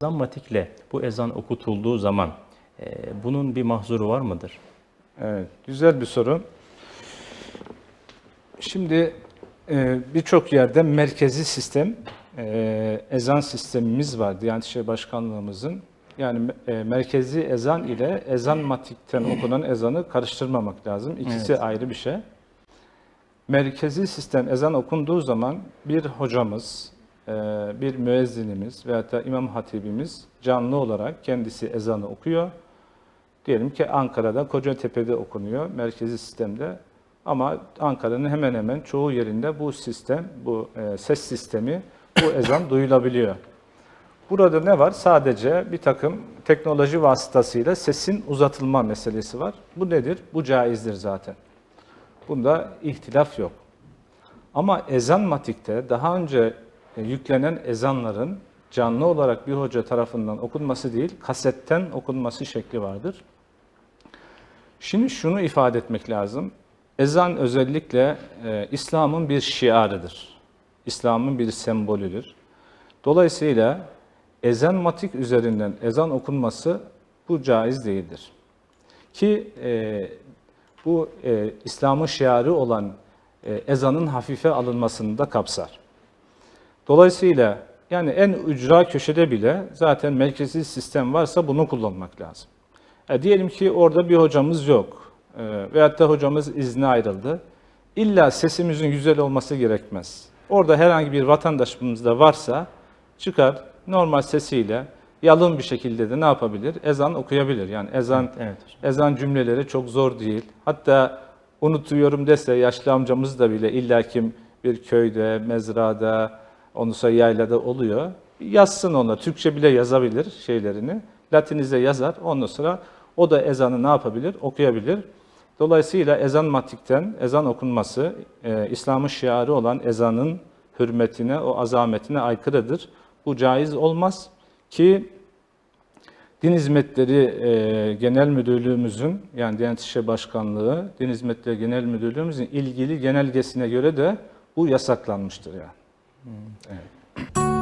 Zammatikle bu ezan okutulduğu zaman e, bunun bir mahzuru var mıdır? Evet, güzel bir soru. Şimdi e, birçok yerde merkezi sistem, e, ezan sistemimiz var Diyanet İşleri Başkanlığımızın. Yani e, merkezi ezan ile ezan matikten okunan ezanı karıştırmamak lazım. İkisi Evet. ayrı bir şey. Merkezi sistem ezan okunduğu zaman bir hocamız, bir müezzinimiz veyahut da imam hatibimiz canlı olarak kendisi ezanı okuyor. Diyelim ki Ankara'da Kocatepe'de okunuyor merkezi sistemde. Ama Ankara'nın hemen hemen çoğu yerinde bu sistem, bu e, ses sistemi, bu ezan duyulabiliyor. Burada ne var? Sadece bir takım teknoloji vasıtasıyla sesin uzatılma meselesi var. Bu nedir? Bu caizdir zaten. Bunda ihtilaf yok. Ama ezan matikte daha önce yüklenen ezanların canlı olarak bir hoca tarafından okunması değil, kasetten okunması şekli vardır. Şimdi şunu ifade etmek lazım. Ezan özellikle e, İslam'ın bir şiarıdır. İslam'ın bir sembolüdür. Dolayısıyla ezan matik üzerinden ezan okunması bu caiz değildir. Ki e, bu e, İslam'ın şiarı olan e, ezanın hafife alınmasını da kapsar. Dolayısıyla yani en ücra köşede bile zaten merkezi sistem varsa bunu kullanmak lazım. E, diyelim ki orada bir hocamız yok e, veyahut da hocamız izne ayrıldı. İlla sesimizin güzel olması gerekmez. Orada herhangi bir vatandaşımız da varsa çıkar normal sesiyle yalın bir şekilde de ne yapabilir? Ezan okuyabilir. Yani ezan Evet. ezan cümleleri çok zor değil. Hatta unutuyorum dese yaşlı amcamız da bile illa kim bir köyde, mezrada, onu sonra yaylada oluyor. Yazsın ona. Türkçe bile yazabilir şeylerini. Latinize yazar. Ondan sonra o da ezanı ne yapabilir? Okuyabilir. Dolayısıyla ezan matikten ezan okunması e, İslam'ın şiarı olan ezanın hürmetine, o azametine aykırıdır. Bu caiz olmaz ki Din Hizmetleri e, Genel Müdürlüğümüzün yani Diyanet İşleri Başkanlığı, Din Hizmetleri Genel Müdürlüğümüzün ilgili genelgesine göre de bu yasaklanmıştır yani. 음. 네.